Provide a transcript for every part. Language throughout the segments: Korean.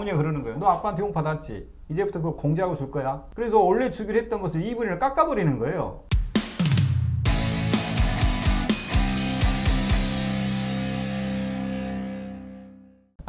어머니가 그러는 거예요. 너 아빠한테 용 받았지? 이제부터 그걸 공제하고 줄 거야. 그래서 원래 주기로 했던 것을 2분의 1을 깎아버리는 거예요.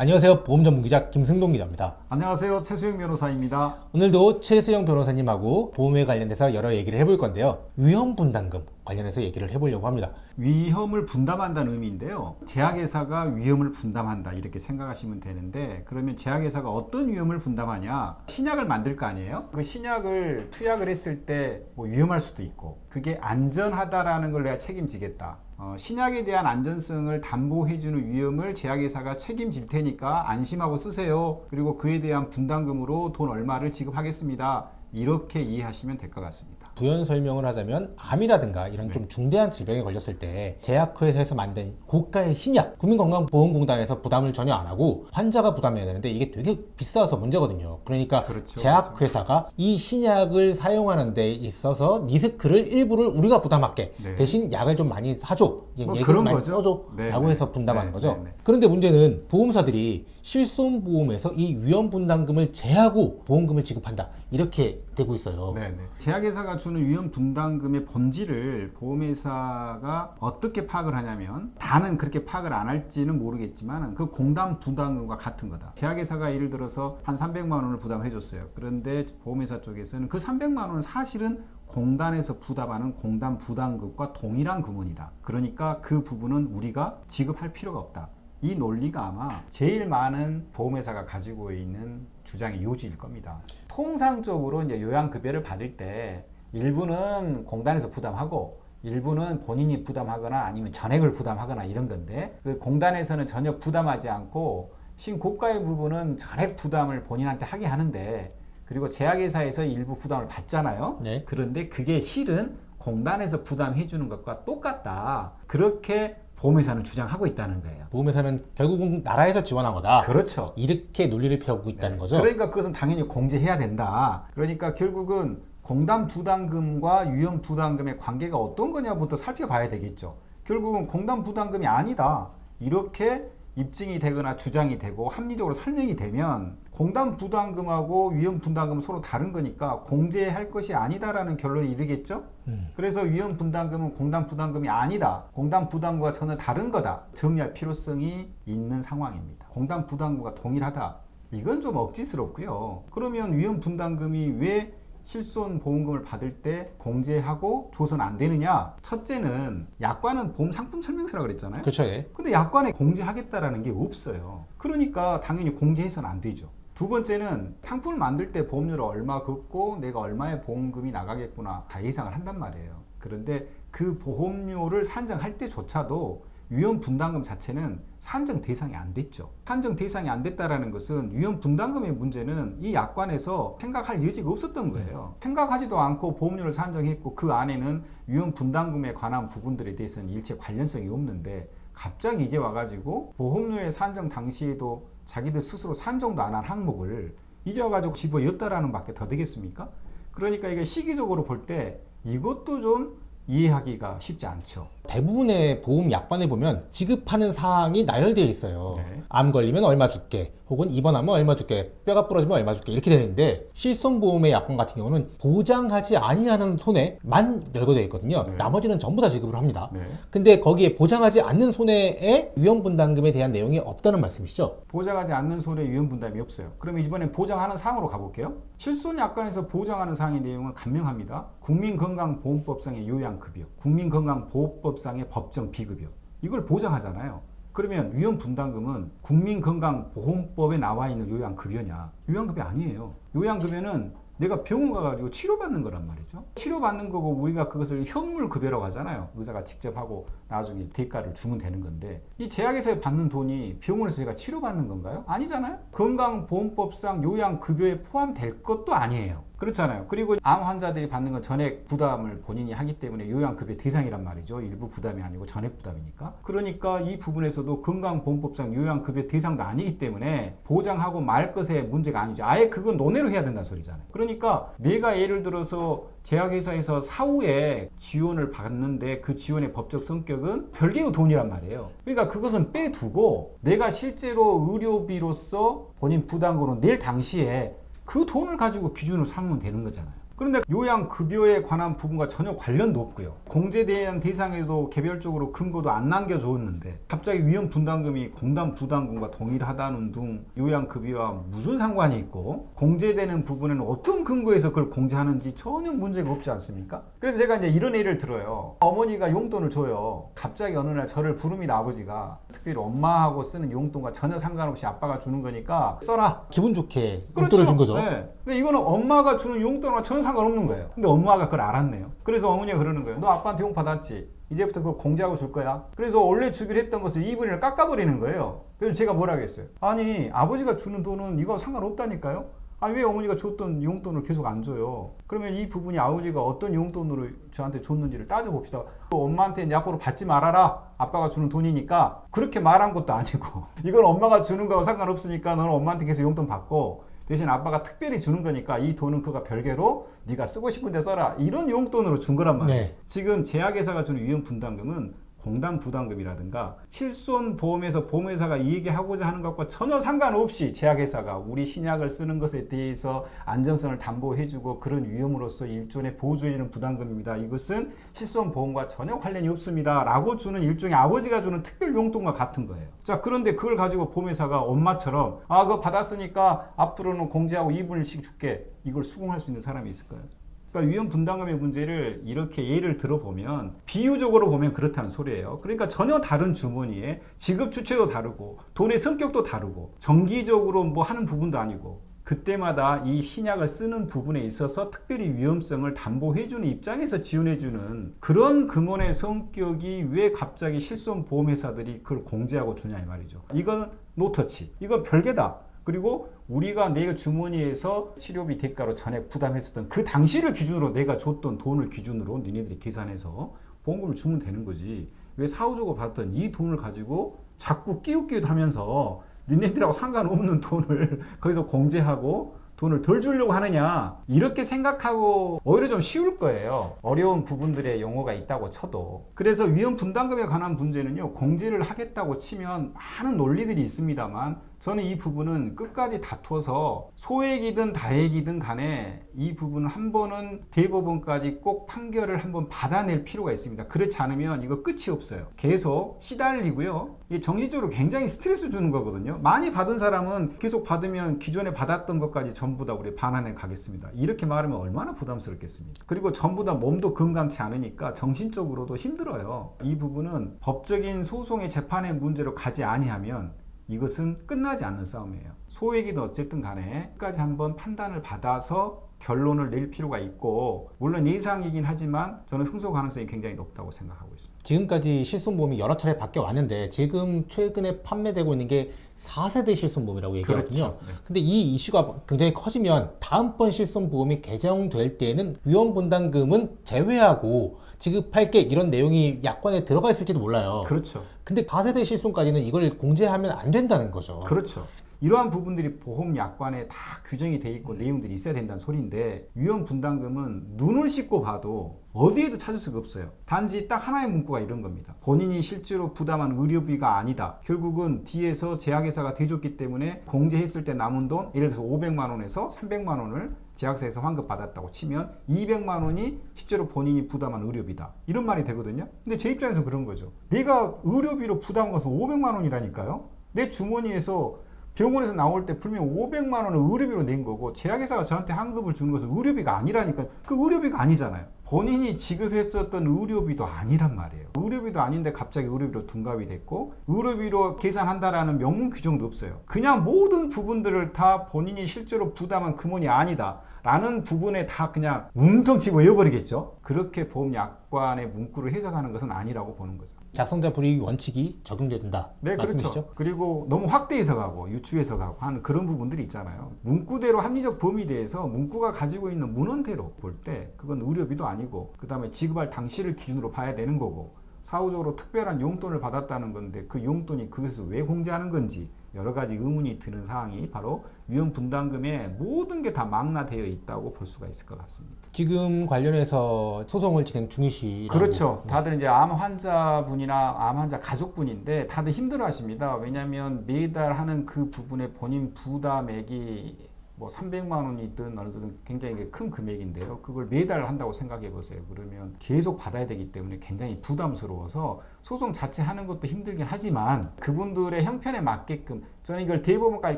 안녕하세요. 보험 전문 기자 김승동 기자입니다. 안녕하세요. 최수영 변호사입니다. 오늘도 최수영 변호사님하고 보험에 관련돼서 여러 얘기를 해볼 건데요. 위험 분담금 관련해서 얘기를 해보려고 합니다. 위험을 분담한다는 의미인데요. 제약회사가 위험을 분담한다 이렇게 생각하시면 되는데 그러면 제약회사가 어떤 위험을 분담하냐? 신약을 만들 거 아니에요? 그 신약을 투약을 했을 때 뭐 위험할 수도 있고 그게 안전하다라는 걸 내가 책임지겠다. 어, 신약에 대한 안전성을 담보해주는 위험을 제약회사가 책임질 테니까 안심하고 쓰세요. 그리고 그에 대한 분담금으로 돈 얼마를 지급하겠습니다. 이렇게 이해하시면 될 것 같습니다. 부연 설명을 하자면 암이라든가 이런 좀 중대한 질병에 걸렸을 때 제약회사에서 만든 고가의 신약 국민건강보험공단에서 부담을 전혀 안 하고 환자가 부담해야 되는데 이게 되게 비싸서 문제거든요. 그러니까 그렇죠. 제약회사가 이 신약을 사용하는 데 있어서 리스크를 일부를 우리가 부담할게 네. 대신 약을 좀 많이 사줘 뭐 그런 많이 거죠. 써줘 네, 라고 네. 해서 분담하는 네, 거죠. 네, 네. 그런데 문제는 보험사들이 실손보험에서 이 위험 분담금을 제하고 보험금을 지급한다 이렇게 되고 있어요. 네네. 제약회사가 주는 위험 분담금의 본질을 보험회사가 어떻게 파악을 하냐면 다는 그렇게 파악을 안 할지는 모르겠지만 그 공담 부담금과 같은 거다. 제약회사가 예를 들어서 한 300만 원을 부담을 해줬어요. 그런데 보험회사 쪽에서는 그 300만 원은 사실은 공단에서 부담하는 공단 부담금과 동일한 금원이다. 그러니까 그 부분은 우리가 지급할 필요가 없다. 이 논리가 아마 제일 많은 보험회사가 가지고 있는 주장의 요지일 겁니다. 통상적으로 이제 요양급여를 받을 때 일부는 공단에서 부담하고 일부는 본인이 부담하거나 아니면 전액을 부담하거나 이런 건데 그 공단에서는 전혀 부담하지 않고 신고가의 부분은 전액 부담을 본인한테 하게 하는데 그리고 제약회사에서 일부 부담을 받잖아요. 네. 그런데 그게 실은 공단에서 부담해 주는 것과 똑같다. 그렇게 보험회사는 주장하고 있다는 거예요. 보험회사는 결국은 나라에서 지원한 거다. 그렇죠. 이렇게 논리를 펴고 있다는 거죠. 그러니까 그것은 당연히 공제해야 된다. 그러니까 결국은 공단 부담금과 위험 부담금의 관계가 어떤 거냐부터 살펴봐야 되겠죠. 결국은 공단 부담금이 아니다. 이렇게 입증이 되거나 주장이 되고 합리적으로 설명이 되면 공단 부담금하고 위험 부담금은 서로 다른 거니까 공제할 것이 아니다라는 결론이 이르겠죠. 음. 그래서 위험 부담금은 공단 부담금이 아니다. 공단 부담금과 전혀 다른 거다. 정리할 필요성이 있는 상황입니다. 공단 부담금과 동일하다. 이건 좀 억지스럽고요. 그러면 위험 분담금이 왜 실손 보험금을 받을 때 공제하고 줘서는 안 되느냐? 첫째는 약관은 보험 상품 설명서라고 그랬잖아요. 그렇죠. 예. 근데 약관에 공제하겠다라는 게 없어요. 그러니까 당연히 공제해서는 안 되죠. 두 번째는 상품을 만들 때 보험료를 얼마 걷고 내가 얼마의 보험금이 나가겠구나 다 예상을 한단 말이에요. 그런데 그 보험료를 산정할 때조차도 위험 분담금 자체는 산정 대상이 안 됐죠. 산정 대상이 안 됐다라는 것은 위험 분담금의 문제는 이 약관에서 생각할 여지가 없었던 거예요. 생각하지도 않고 보험료를 산정했고 그 안에는 위험 분담금에 관한 부분들에 대해서는 일체 관련성이 없는데 갑자기 이제 와가지고 보험료의 산정 당시에도 자기들 스스로 산정도 안 한 항목을 이제 와가지고 집어였다라는 밖에 더 되겠습니까? 그러니까 이게 시기적으로 볼 때 이것도 좀 이해하기가 쉽지 않죠. 대부분의 보험 약관에 보면 지급하는 사항이 나열되어 있어요. 네. 암 걸리면 얼마 줄게, 혹은 입원하면 얼마 줄게, 뼈가 부러지면 얼마 줄게 이렇게 되어 있는데 실손보험의 약관 같은 경우는 보장하지 아니하는 손해만 열거되어 있거든요. 네. 나머지는 전부 다 지급을 합니다. 네. 근데 거기에 보장하지 않는 손해에 위험 분담금에 대한 내용이 없다는 말씀이시죠? 보장하지 않는 손해 위험 분담이 없어요. 그러면 이번에 보장하는 사항으로 가볼게요. 실손 약관에서 보장하는 사항의 내용은 간명합니다. 국민건강보험법상의 요양급여, 국민건강보호법상의 법정 비급여 이걸 보장하잖아요. 그러면 위험 분담금은 국민건강보험법에 나와 있는 요양급여냐? 요양급여 아니에요. 요양급여는 내가 병원 가가지고 치료받는 거란 말이죠. 치료받는 거고 우리가 그것을 현물급여라고 하잖아요. 의사가 직접 하고 나중에 대가를 주면 되는 건데 이 제약에서 받는 돈이 병원에서 제가 치료받는 건가요? 아니잖아요. 건강보험법상 요양급여에 포함될 것도 아니에요. 그렇잖아요. 그리고 암 환자들이 받는 건 전액 부담을 본인이 하기 때문에 요양급여 대상이란 말이죠. 일부 부담이 아니고 전액 부담이니까. 그러니까 이 부분에서도 건강보험법상 요양급여 대상도 아니기 때문에 보장하고 말 것에 문제가 아니죠. 아예 그건 논외로 해야 된다는 소리잖아요. 그러니까 내가 예를 들어서 제약회사에서 사후에 지원을 받는데 그 지원의 법적 성격은 별개의 돈이란 말이에요. 그러니까 그것은 빼두고 내가 실제로 의료비로서 본인 부담금으로 낼 당시에 그 돈을 가지고 기준으로 삼으면 되는 거잖아요. 그런데 요양급여에 관한 부분과 전혀 관련도 없고요. 공제대한 대상에도 개별적으로 근거도 안 남겨줬는데 갑자기 위험 분담금이 공단 부담금과 동일하다는 등 요양급여와 무슨 상관이 있고 공제되는 부분에는 어떤 근거에서 그걸 공제하는지 전혀 문제가 없지 않습니까? 그래서 제가 이제 이런 예를 들어요. 어머니가 용돈을 줘요. 갑자기 어느 날 저를 부릅니다 아버지가 특별히 엄마하고 쓰는 용돈과 전혀 상관없이 아빠가 주는 거니까 써라 기분 좋게 용돈을 준 거죠. 네. 근데 이거는 엄마가 주는 용돈과 전혀 상관없는 거예요. 근데 엄마가 그걸 알았네요. 그래서 어머니가 그러는 거예요. 너 아빠한테 용 받았지? 이제부터 그걸 공제하고 줄 거야. 그래서 원래 주기로 했던 것을 2분의 1을 깎아버리는 거예요. 그래서 제가 뭐라 하겠어요? 아니, 아버지가 주는 돈은 이거 상관없다니까요? 아니, 왜 어머니가 줬던 용돈을 계속 안 줘요? 그러면 이 부분이 아버지가 어떤 용돈으로 저한테 줬는지를 따져봅시다. 또 엄마한테 약으로 받지 말아라. 아빠가 주는 돈이니까 그렇게 말한 것도 아니고 이건 엄마가 주는 거와 상관없으니까 너는 엄마한테 계속 용돈 받고 대신 아빠가 특별히 주는 거니까 이 돈은 그가 별개로 네가 쓰고 싶은 데 써라 이런 용돈으로 준 거란 말이에요. 네. 지금 제약회사가 주는 위험 분담금은 공단 부담금이라든가 실손 보험에서 보험회사가 이익에 하고자 하는 것과 전혀 상관없이 제약회사가 우리 신약을 쓰는 것에 대해서 안정성을 담보해주고 그런 위험으로서 일종의 보조해주는 부담금입니다. 이것은 실손 보험과 전혀 관련이 없습니다.라고 주는 일종의 아버지가 주는 특별 용돈과 같은 거예요. 자 그런데 그걸 가지고 보험회사가 엄마처럼 아 그거 받았으니까 앞으로는 공제하고 2분의 1씩 줄게 이걸 수긍할 수 있는 사람이 있을까요? 그러니까 위험 분담금의 문제를 이렇게 예를 들어보면 비유적으로 보면 그렇다는 소리예요. 그러니까 전혀 다른 주머니에 지급 주체도 다르고 돈의 성격도 다르고 정기적으로 뭐 하는 부분도 아니고 그때마다 이 신약을 쓰는 부분에 있어서 특별히 위험성을 담보해주는 입장에서 지원해주는 그런 금원의 성격이 왜 갑자기 실손 보험회사들이 그걸 공제하고 주냐 이 말이죠. 이건 노터치. 이건 별개다. 그리고 우리가 내 주머니에서 치료비 대가로 전액 부담했었던 그 당시를 기준으로 내가 줬던 돈을 기준으로 니네들이 계산해서 보험금을 주면 되는 거지. 왜 사후적으로 받았던 이 돈을 가지고 자꾸 끼웃끼웃 하면서 니네들하고 상관없는 돈을 거기서 공제하고 돈을 덜 주려고 하느냐 이렇게 생각하고 오히려 좀 쉬울 거예요 어려운 부분들의 용어가 있다고 쳐도 그래서 위험 분담금에 관한 문제는요 공제를 하겠다고 치면 많은 논리들이 있습니다만 저는 이 부분은 끝까지 다투어서 소액이든 다액이든 간에 이 부분은 한 번은 대법원까지 꼭 판결을 한번 받아낼 필요가 있습니다. 그렇지 않으면 이거 끝이 없어요. 계속 시달리고요. 이게 정신적으로 굉장히 스트레스 주는 거거든요. 많이 받은 사람은 계속 받으면 기존에 받았던 것까지 전부 다 우리 반환해 가겠습니다. 이렇게 말하면 얼마나 부담스럽겠습니까? 그리고 전부 다 몸도 건강치 않으니까 정신적으로도 힘들어요. 이 부분은 법적인 소송의 재판의 문제로 가지 아니하면 이것은 끝나지 않는 싸움이에요. 소액이든 어쨌든 간에 끝까지 한번 판단을 받아서 결론을 낼 필요가 있고 물론 예상이긴 하지만 저는 승소 가능성이 굉장히 높다고 생각하고 있습니다. 지금까지 실손보험이 여러 차례 바뀌어 왔는데 지금 최근에 판매되고 있는 게 4세대 실손보험이라고 얘기하거든요. 그렇죠. 네. 근데 이 이슈가 굉장히 커지면 다음번 실손보험이 개정될 때는 위험분담금은 제외하고 지급할게 이런 내용이 약관에 들어가 있을지도 몰라요. 그렇죠. 근데 4세대 실손까지는 이걸 공제하면 안 된다는 거죠. 그렇죠. 이러한 부분들이 보험 약관에 다 규정이 돼 있고 내용들이 있어야 된다는 소리인데 위험 분담금은 눈을 씻고 봐도 어디에도 찾을 수가 없어요. 단지 딱 하나의 문구가 이런 겁니다. 본인이 실제로 부담한 의료비가 아니다. 결국은 뒤에서 제약회사가 대줬기 때문에 공제했을 때 남은 돈, 예를 들어서 500만 원에서 300만 원을 제약사에서 환급 받았다고 치면 200만 원이 실제로 본인이 부담한 의료비다. 이런 말이 되거든요. 근데 제 입장에서 그런 거죠. 내가 의료비로 부담한 것은 500만 원이라니까요. 내 주머니에서 병원에서 나올 때 분명 500만 원을 의료비로 낸 거고 제약회사가 저한테 환급을 주는 것은 의료비가 아니라니까 그 의료비가 아니잖아요. 본인이 지급했었던 의료비도 아니란 말이에요. 의료비도 아닌데 갑자기 의료비로 둔갑이 됐고 의료비로 계산한다라는 명문 규정도 없어요. 그냥 모든 부분들을 다 본인이 실제로 부담한 금원이 아니다. 라는 부분에 다 그냥 웅덩치고 외워버리겠죠. 그렇게 보험 약관의 문구를 해석하는 것은 아니라고 보는 거죠. 작성자 불이익 원칙이 적용돼야 된다. 네, 말씀이시죠? 그렇죠. 그리고 너무 확대해서 가고 유추해서 가고 하는 그런 부분들이 있잖아요. 문구대로 합리적 범위에 대해서 문구가 가지고 있는 문헌대로 볼 때 그건 의료비도 아니고 그다음에 지급할 당시를 기준으로 봐야 되는 거고 사후적으로 특별한 용돈을 받았다는 건데 그 용돈이 그것을 왜 공제하는 건지 여러 가지 의문이 드는 사항이 바로 위험 분담금에 모든 게 다 망라되어 있다고 볼 수가 있을 것 같습니다. 지금 관련해서 소송을 진행 중이시라고. 그렇죠. 다들 이제 암 환자분이나 암 환자 가족분인데 다들 힘들어 하십니다. 왜냐하면 매달 하는 그 부분에 본인 부담액이 뭐 300만 원이든 어느 정도 굉장히 큰 금액인데요. 그걸 매달 한다고 생각해 보세요. 그러면 계속 받아야 되기 때문에 굉장히 부담스러워서 소송 자체 하는 것도 힘들긴 하지만 그분들의 형편에 맞게끔 저는 이걸 대법원까지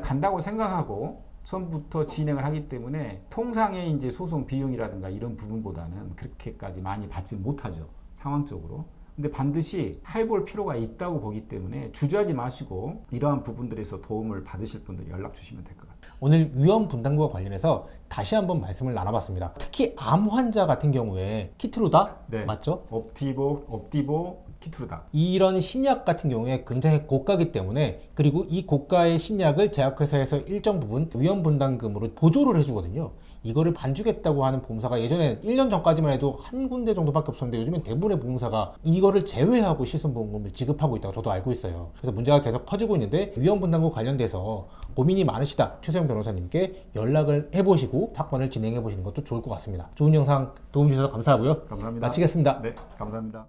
간다고 생각하고 처음부터 진행을 하기 때문에 통상의 이제 소송 비용이라든가 이런 부분보다는 그렇게까지 많이 받지 못하죠. 상황적으로. 근데 반드시 해볼 필요가 있다고 보기 때문에 주저하지 마시고 이러한 부분들에서 도움을 받으실 분들 연락 주시면 될 것 같아요. 오늘 위험 분담금과 관련해서 다시 한번 말씀을 나눠봤습니다. 특히 암 환자 같은 경우에 키트루다 네. 맞죠? 옵티보, 옵티보, 키트루다. 이런 신약 같은 경우에 굉장히 고가기 때문에 그리고 이 고가의 신약을 제약회사에서 일정 부분 위험 분담금으로 보조를 해주거든요. 이거를 안 주겠다고 하는 보험사가 예전에 1년 전까지만 해도 한 군데 정도밖에 없었는데 요즘엔 대부분의 보험사가 이거를 제외하고 실손보험금을 지급하고 있다고 저도 알고 있어요. 그래서 문제가 계속 커지고 있는데 위험 분담금 관련돼서 고민이 많으시다 최세영 변호사님께 연락을 해보시고 사건을 진행해 보시는 것도 좋을 것 같습니다. 좋은 영상 도움 주셔서 감사하고요. 감사합니다. 마치겠습니다. 네, 감사합니다.